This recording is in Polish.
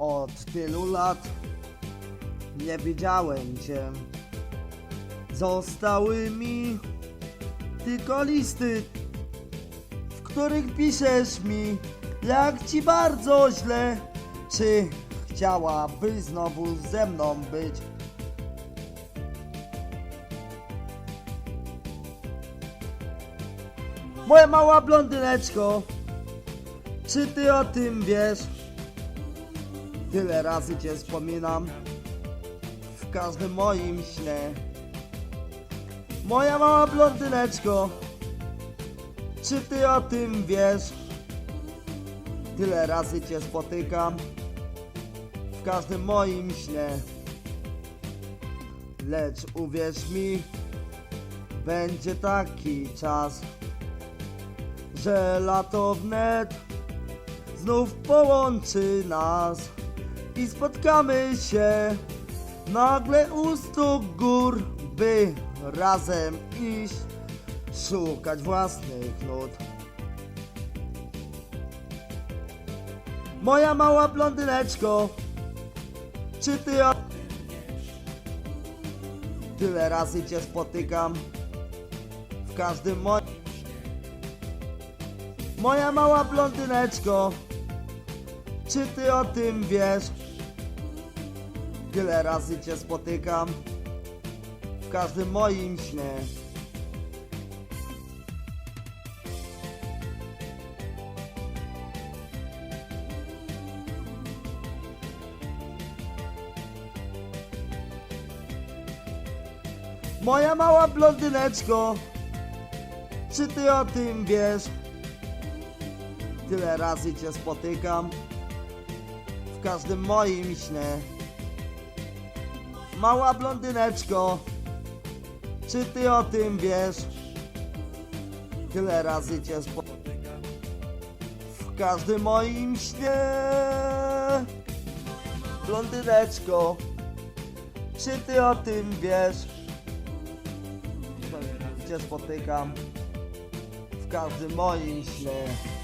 Od tylu lat nie widziałem cię. Zostały mi tylko listy, w których piszesz mi, jak ci bardzo źle. Czy chciałabyś znowu ze mną być? Moja mała blondyneczko, czy ty o tym wiesz? Tyle razy cię wspominam w każdym moim śnie. Moja mała blondyneczko, czy ty o tym wiesz? Tyle razy cię spotykam w każdym moim śnie. Lecz uwierz mi, będzie taki czas, że lato wnet znów połączy nas i spotkamy się nagle u stóp gór, by razem iść, szukać własnych nut. Moja mała blondyneczko, czy ty o... Tyle razy cię spotykam w każdym moim... Moja mała blondyneczko, czy ty o tym wiesz? Tyle razy cię spotykam w każdym moim śnie. Moja mała blondyneczko, czy ty o tym wiesz? Tyle razy cię spotykam w każdym moim śnie. Mała blondyneczko, czy ty o tym wiesz? Tyle razy cię spotykam w każdym moim śnie. Blondyneczko, czy ty o tym wiesz? Cię spotykam w każdym moim śnie.